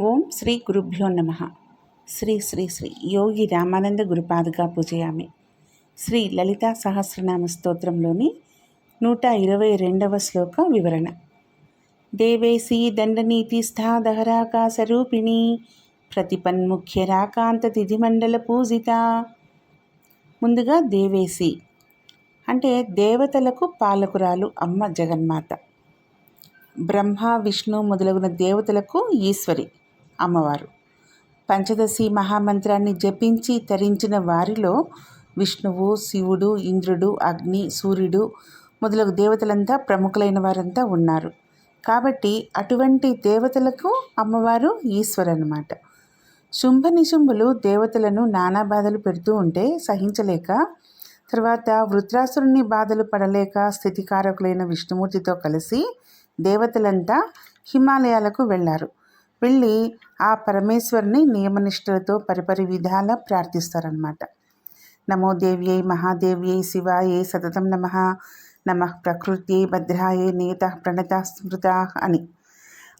ఓం శ్రీ గురుభ్యో నమ. శ్రీ శ్రీ శ్రీ యోగి రామానంద గురుపాదుగా పూజయామి. శ్రీ లలితా సహస్రనామ స్తోత్రంలోని నూట ఇరవై రెండవ శ్లోక వివరణ. దేవేశీ దండనీతిస్థా దహరాకాశరూపిణి ప్రతిపన్ముఖ్య రాకాంత తిథిమండల పూజిత. ముందుగా దేవేశి అంటే దేవతలకు పాలకురాలు అమ్మ జగన్మాత. బ్రహ్మ విష్ణు మొదలగున దేవతలకు ఈశ్వరి. అమ్మవారు. పంచదశి మహామంత్రాన్ని జపించి తరించిన వారిలో విష్ణువు శివుడు ఇంద్రుడు అగ్ని సూర్యుడు మొదలగు దేవతలంతా ప్రముఖులైన వారంతా ఉన్నారు. కాబట్టి అటువంటి దేవతలకు అమ్మవారు ఈశ్వరు అన్నమాట శుంభ నిశుంభులు దేవతలను నానా బాధలు పెడుతూ ఉంటే సహించలేక తర్వాత వృత్రాసురుని బాధలు పడలేక స్థితికారకులైన విష్ణుమూర్తితో కలిసి దేవతలంతా హిమాలయాలకు వెళ్ళారు వెళ్ళి ఆ పరమేశ్వరుని నియమనిష్ఠులతో పరిపరి విధాల ప్రార్థిస్తారనమాట నమో దేవ్యై మహాదేవ్యై శివాయే సతతం నమ. నమ ప్రకృత్యై భద్రాయే నేత ప్రణత స్మృత అని.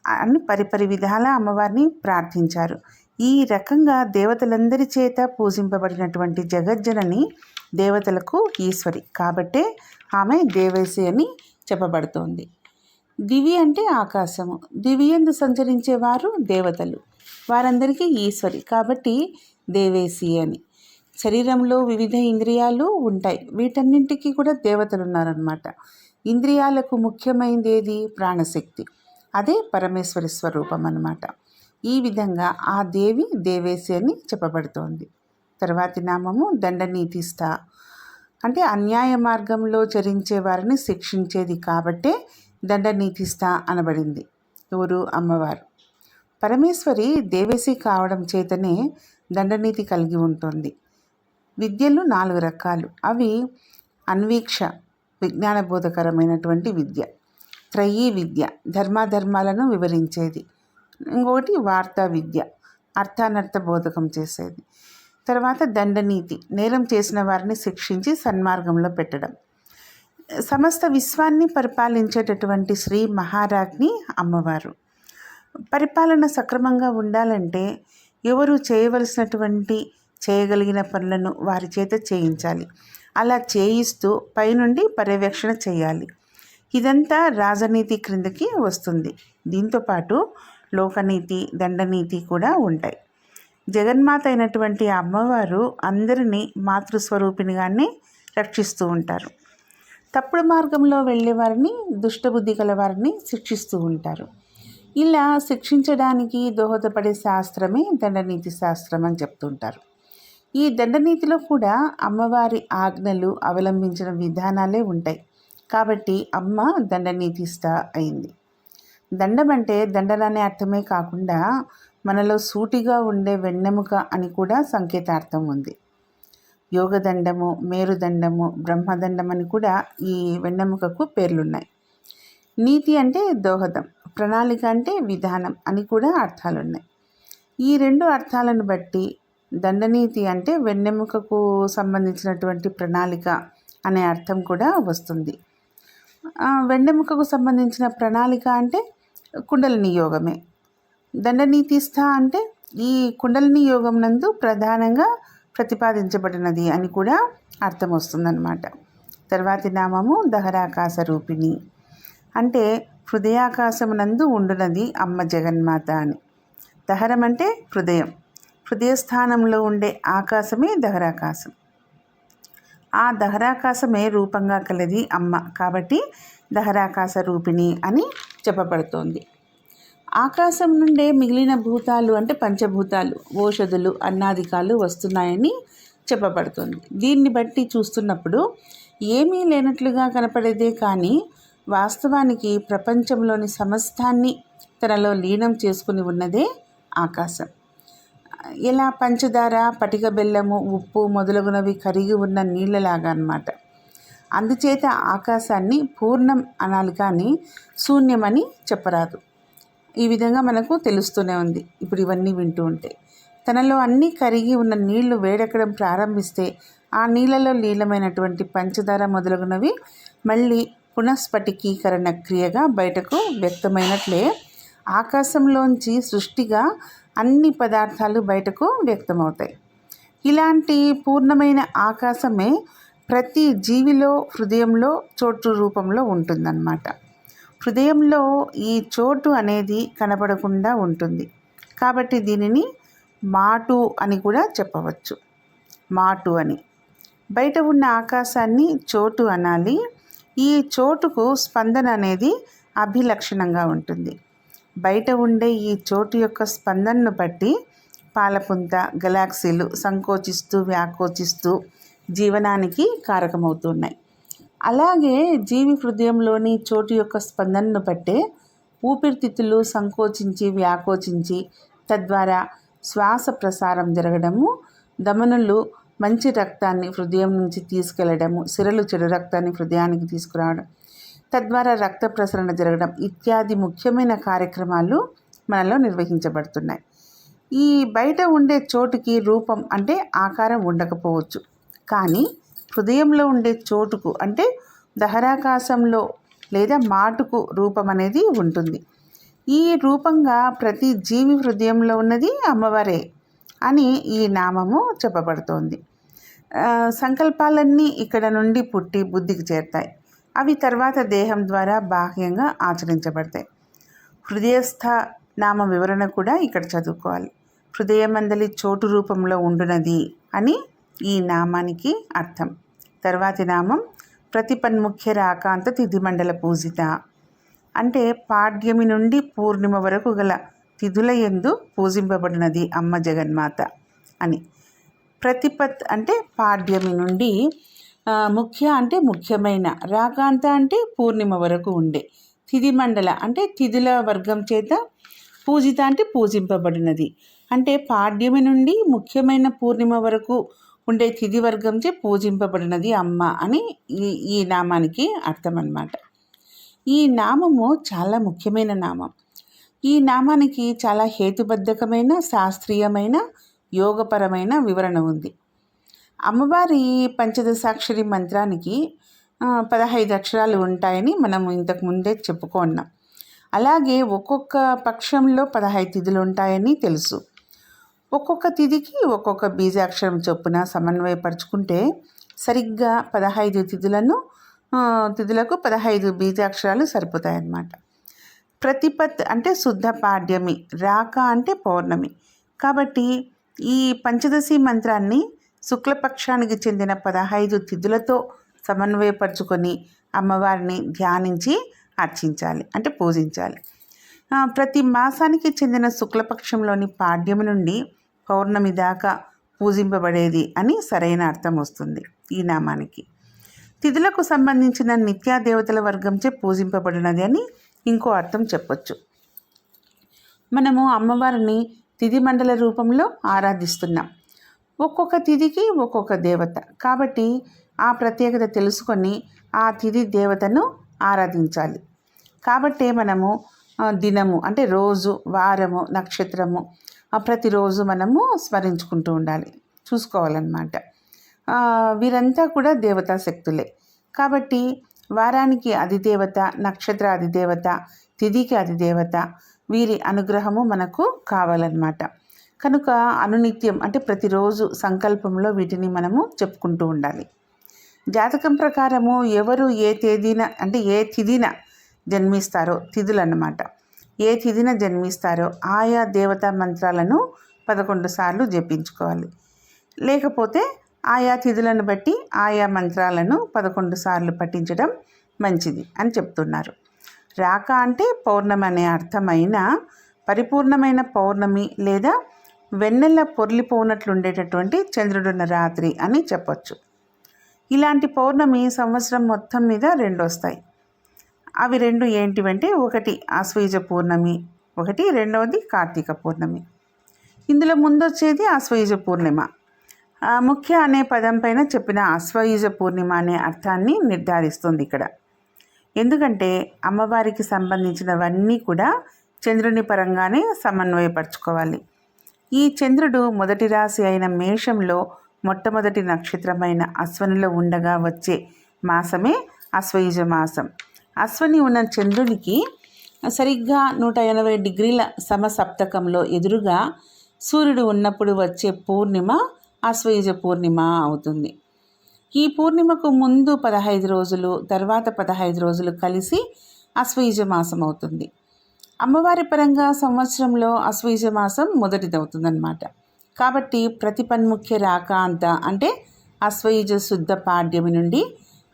అని పరిపరి విధాల అమ్మవారిని ప్రార్థించారు. ఈ రకంగా దేవతలందరి చేత పూజింపబడినటువంటి జగజ్జనని దేవతలకు ఈశ్వరి కాబట్టే ఆమె దేవేశి అని చెప్పబడుతోంది. దివి అంటే ఆకాశము. దివి ఎందు సంచరించేవారు దేవతలు. వారందరికీ ఈశ్వరి. కాబట్టి దేవేశి అని. శరీరంలో వివిధ ఇంద్రియాలు ఉంటాయి. వీటన్నింటికి కూడా దేవతలు ఉన్నారనమాట ఇంద్రియాలకు ముఖ్యమైనది ఏది ప్రాణశక్తి. అదే పరమేశ్వరి స్వరూపం అన్నమాట ఈ విధంగా ఆ దేవి దేవేశి అని చెప్పబడుతోంది. తర్వాతి నామము దండనీతిస్థ. అంటే అన్యాయ మార్గంలో చరించే వారిని శిక్షించేది కాబట్టే దండనీతిస్థ అనబడింది ఎవరు? అమ్మవారు. పరమేశ్వరి దేవేశి కావడం చేతనే దండనీతి కలిగి ఉంటుంది. విద్యలు నాలుగు రకాలు. అవి అన్వీక్ష విజ్ఞానబోధకరమైనటువంటి విద్య త్రయీ విద్య ధర్మాధర్మాలను వివరించేది. ఇంకొకటి వార్తా విద్య అర్థానర్థ బోధకం చేసేది. తర్వాత దండనీతి. నేరం చేసిన వారిని శిక్షించి సన్మార్గంలో పెట్టడం. సమస్త విశ్వాన్ని పరిపాలించేటటువంటి శ్రీ మహారాజ్ని అమ్మవారు. పరిపాలన సక్రమంగా ఉండాలంటే ఎవరు చేయవలసినటువంటి చేయగలిగిన పనులను వారి చేత చేయించాలి. అలా చేయిస్తూ పైనుండి పర్యవేక్షణ చేయాలి. ఇదంతా రాజనీతి క్రిందకి వస్తుంది. దీంతోపాటు లోకనీతి దండనీతి కూడా ఉంటాయి. జగన్మాత అయినటువంటి అమ్మవారు అందరినీ మాతృస్వరూపిణిగానే రక్షిస్తూ ఉంటారు. తప్పుడు మార్గంలో వెళ్ళే వారిని దుష్టబుద్ధి గల వారిని శిక్షిస్తూ ఉంటారు. ఇలా శిక్షించడానికి దోహదపడే శాస్త్రమే దండనీతి శాస్త్రం అని చెప్తుంటారు. ఈ దండనీతిలో కూడా అమ్మవారి ఆజ్ఞలు అవలంబించిన విధానాలే ఉంటాయి. కాబట్టి అమ్మ దండనీతిస్త అయింది. దండం అంటే దండలనే అర్థమే కాకుండా మనలో సూటిగా ఉండే వెన్నెముక అని కూడా సంకేతార్థం ఉంది. యోగదండము మేరుదండము బ్రహ్మదండం అని కూడా ఈ వెన్నెముకకు పేర్లున్నాయి. నీతి అంటే దోహదం ప్రణాళిక అంటే విధానం అని కూడా అర్థాలున్నాయి. ఈ రెండు అర్థాలను బట్టి దండనీతి అంటే వెన్నెముకకు సంబంధించినటువంటి ప్రణాళిక అనే అర్థం కూడా వస్తుంది. వెన్నెముకకు సంబంధించిన ప్రణాళిక అంటే కుండలిని యోగమే దండనీతిస్థ అంటే ఈ కుండలిని యోగం నందు ప్రధానంగా ప్రతిపాదించబడినది అని కూడా అర్థం వస్తుందన్నమాట తర్వాతి నామము దహరాకాశ రూపిణి అంటే హృదయాకాశమునందు ఉండునది అమ్మ జగన్మాత అని. దహరం అంటే హృదయం. హృదయస్థానంలో ఉండే ఆకాశమే దహరాకాశం. ఆ దహరాకాశమే రూపంగా కలది అమ్మ కాబట్టి దహరాకాశ రూపిణి అని చెప్పబడుతోంది. ఆకాశం నుండే మిగిలిన భూతాలు అంటే పంచభూతాలు ఓషధులు అన్నాదికాలు వస్తున్నాయని చెప్పబడుతుంది. దీన్ని బట్టి చూస్తున్నప్పుడు ఏమీ లేనట్లుగా కనపడేదే కానీ వాస్తవానికి ప్రపంచంలోని సమస్తాన్ని తనలో లీనం చేసుకుని ఉన్నదే ఆకాశం. ఇలా పంచదార పటిక బెల్లము ఉప్పు మొదలగునవి కరిగి ఉన్న నీళ్ళలాగా అన్నమాట. అందుచేత ఆకాశాన్ని పూర్ణం అనాలి కానీ శూన్యమని చెప్పరాదు. ఈ విధంగా మనకు తెలుస్తూనే ఉంది. ఇప్పుడు ఇవన్నీ వింటూ ఉంటే తనలో అన్నీ కరిగి ఉన్న నీళ్ళు వేడెక్కడం ప్రారంభిస్తే ఆ నీళ్ళలో నీలమైనటువంటి పంచదార మొదలగునవి మళ్ళీ పునఃస్ఫటికీకరణ క్రియగా బయటకు వ్యక్తమైనట్లే ఆకాశంలోంచి సృష్టిగా అన్ని పదార్థాలు బయటకు వ్యక్తమవుతాయి. ఇలాంటి పూర్ణమైన ఆకాశమే ప్రతి జీవిలో హృదయంలో చోటు రూపంలో ఉంటుందన్నమాట. హృదయంలో ఈ చోటు అనేది కనపడకుండా ఉంటుంది. కాబట్టి దీనిని మాటు అని కూడా చెప్పవచ్చు. మాటు అని. బయట ఉన్న ఆకాశాన్ని చోటు అనాలి. ఈ చోటుకు స్పందన అనేది అభిలక్షణంగా ఉంటుంది. బయట ఉండే ఈ చోటు యొక్క స్పందనను బట్టి పాలపుంత గెలాక్సీలు సంకోచిస్తూ వ్యాకోచిస్తూ జీవనానికి కారకమవుతున్నాయి అలాగే జీవి హృదయంలోని చోటు యొక్క స్పందనను బట్టే ఊపిరితిత్తులు సంకోచించి వ్యాకోచించి తద్వారా శ్వాస ప్రసారం జరగడము దమనులు మంచి రక్తాన్ని హృదయం నుంచి తీసుకెళ్ళడము సిరలు చెడు రక్తాన్ని హృదయానికి తీసుకురావడం తద్వారా రక్త ప్రసరణ జరగడం ఇత్యాది ముఖ్యమైన కార్యక్రమాలు మనలో నిర్వహించబడుతున్నాయి. ఈ బయట ఉండే చోటుకి రూపం అంటే ఆకారం ఉండకపోవచ్చు. కానీ హృదయంలో ఉండే చోటుకు అంటే దహరాకాశంలో లేదా మాటుకు రూపం అనేది ఉంటుంది. ఈ రూపంగా ప్రతి జీవి హృదయంలో ఉన్నది అమ్మవారే అని ఈ నామము చెప్పబడుతోంది. సంకల్పాలన్నీ ఇక్కడ నుండి పుట్టి బుద్ధికి చేరుతాయి. అవి తర్వాత దేహం ద్వారా బాహ్యంగా ఆచరించబడతాయి. హృదయస్థ నామ వివరణ కూడా ఇక్కడ చదువుకోవాలి. హృదయమందలి చోటు రూపంలో ఉండునది అని ఈ నామానికి అర్థం. తర్వాతి నామం ప్రతిపన్ముఖ్య రాకాంత తిథిమండల పూజిత. అంటే పాడ్యమి నుండి పూర్ణిమ వరకు గల తిథుల యందు పూజింపబడినది అమ్మ జగన్మాత అని. ప్రతిపత్ అంటే పాడ్యమి నుండి ముఖ్య అంటే ముఖ్యమైన రాకాంత అంటే పూర్ణిమ వరకు ఉండే. తిథిమండల అంటే తిథుల వర్గం చేత పూజిత అంటే పూజింపబడినది. అంటే పాడ్యమి నుండి ముఖ్యమైన పూర్ణిమ వరకు ఉండే తిథి వర్గంచే పూజింపబడినది అమ్మ అని ఈ ఈ నామానికి అర్థం అన్నమాట ఈ నామము చాలా ముఖ్యమైన నామం. ఈ నామానికి చాలా హేతుబద్ధకమైన శాస్త్రీయమైన యోగపరమైన వివరణ ఉంది. అమ్మవారి పంచదశాక్షరి మంత్రానికి పదహైదు అక్షరాలు ఉంటాయని మనం ఇంతకు ముందే చెప్పుకున్నాం. అలాగే ఒక్కొక్క పక్షంలో పదహైదు తిథులు ఉంటాయని తెలుసు. ఒక్కొక్క తిథికి ఒక్కొక్క బీజాక్షరం చొప్పున సమన్వయపరుచుకుంటే సరిగ్గా పదహైదు తిథులను తిథులకు పదహైదు బీజాక్షరాలు సరిపోతాయన్నమాట. ప్రతిపత్ అంటే శుద్ధ పాడ్యమి రాక అంటే పౌర్ణమి. కాబట్టి ఈ పంచదశి మంత్రాన్ని శుక్లపక్షానికి చెందిన పదహైదు తిథులతో సమన్వయపరుచుకొని అమ్మవారిని ధ్యానించి అర్చించాలి అంటే పూజించాలి. ప్రతి మాసానికి చెందిన శుక్లపక్షంలోని పాడ్యమి నుండి పౌర్ణమి దాకా పూజింపబడేది అని సరైన అర్థం వస్తుంది ఈ నామానికి. తిథులకు సంబంధించిన నిత్యా దేవతల వర్గంచే పూజింపబడినది అని ఇంకో అర్థం చెప్పొచ్చు. మనము అమ్మవారిని తిథి మండల రూపంలో ఆరాధిస్తున్నాం. ఒక్కొక్క తిథికి ఒక్కొక్క దేవత. కాబట్టి ఆ ప్రత్యేకత తెలుసుకొని ఆ తిథి దేవతను ఆరాధించాలి. కాబట్టే మనము దినము అంటే రోజు వారము నక్షత్రము ప్రతిరోజు మనము స్మరించుకుంటూ ఉండాలి. చూసుకోవాలన్నమాట. వీరంతా కూడా దేవతా శక్తులే. కాబట్టి వారానికి అధిదేవత నక్షత్ర అధిదేవత తిథికి అధిదేవత వీరి అనుగ్రహము మనకు కావాలన్నమాట. కనుక అనునిత్యం అంటే ప్రతిరోజు సంకల్పంలో వీటిని మనము చెప్పుకుంటూ ఉండాలి. జాతకం ప్రకారము ఎవరు ఏ తేదీన అంటే ఏ తిథిన జన్మిస్తారో తిథులు అన్నమాట ఏ తిథిన జన్మిస్తారో ఆయా దేవతా మంత్రాలను పదకొండు సార్లు జపించుకోవాలి. లేకపోతే ఆయా తిథులను బట్టి ఆయా మంత్రాలను పదకొండు సార్లు పఠించడం మంచిది అని చెప్తున్నారు. రాక అంటే పౌర్ణమి అనే అర్థమైన పరిపూర్ణమైన పౌర్ణమి లేదా వెన్నెల పొర్లిపోనట్లుండేటటువంటి చంద్రుడున్న రాత్రి అని చెప్పొచ్చు. ఇలాంటి పౌర్ణమి సంవత్సరం మొత్తం మీద రెండు వస్తాయి అవి రెండు ఏంటివంటే ఒకటి ఆశ్వయుజ పూర్ణమి ఒకటి రెండవది కార్తీక పూర్ణమి. ఇందులో ముందొచ్చేది ఆశ్వయుజ పూర్ణిమ. ముఖ్య అనే పదం పైన చెప్పిన ఆశ్వయుజ పూర్ణిమ అనే అర్థాన్ని నిర్ధారిస్తుంది ఇక్కడ. ఎందుకంటే అమ్మవారికి సంబంధించినవన్నీ కూడా చంద్రుని పరంగానే సమన్వయపరచుకోవాలి. ఈ చంద్రుడు మొదటి రాశి అయిన మేషంలో మొట్టమొదటి నక్షత్రమైన అశ్వనిలో ఉండగా వచ్చే మాసమే అశ్వయుజ మాసం. అశ్వని ఉన్న చంద్రునికి సరిగ్గా నూట ఎనభై డిగ్రీల సమసప్తకంలో ఎదురుగా సూర్యుడు ఉన్నప్పుడు వచ్చే పూర్ణిమ అశ్వయుజ పూర్ణిమ అవుతుంది. ఈ పూర్ణిమకు ముందు పదహైదు రోజులు తర్వాత పదహైదు రోజులు కలిసి అశ్వయుజ మాసం అవుతుంది. అమ్మవారి పరంగా సంవత్సరంలో అశ్వయుజ మాసం మొదటిదవుతుందన్నమాట. కాబట్టి ప్రతి పన్ముఖ్య రాకాంత అంటే అశ్వయుజ శుద్ధ పాడ్యమి నుండి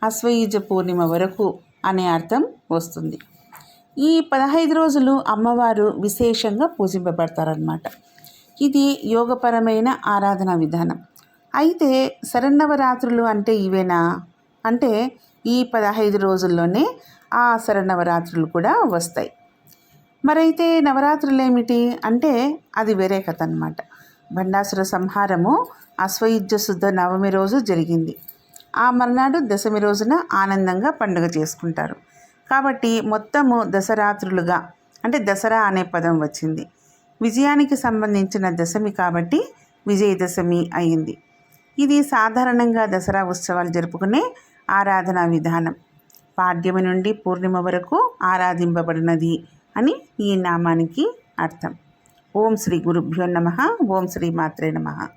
అశ్వయుజ పూర్ణిమ వరకు అనే అర్థం వస్తుంది. ఈ పదహైదు రోజులు అమ్మవారు విశేషంగా పూజింపబడతారనమాట ఇది యోగపరమైన ఆరాధన విధానం. అయితే శరన్నవరాత్రులు అంటే ఇవేనా? అంటే ఈ పదహైదు రోజుల్లోనే ఆ శరన్నవరాత్రులు కూడా వస్తాయి. మరైతే నవరాత్రులు ఏమిటి అంటే అది వేరే కథ అనమాట భండాసుర సంహారము అశ్వయుజ శుద్ధ నవమి రోజు జరిగింది. ఆ మర్నాడు దశమి రోజున ఆనందంగా పండుగ చేసుకుంటారు. కాబట్టి మొత్తము దశరాత్రులుగా అంటే దసరా అనే పదం వచ్చింది. విజయానికి సంబంధించిన దశమి కాబట్టి విజయదశమి అయింది. ఇది సాధారణంగా దసరా ఉత్సవాలు జరుపుకునే ఆరాధనా విధానం. పాడ్యమి నుండి పూర్ణిమ వరకు ఆరాధింపబడినది అని ఈ నామానికి అర్థం. ఓం శ్రీ గురుభ్యో నమ ఓం శ్రీ మాత్రే నమ.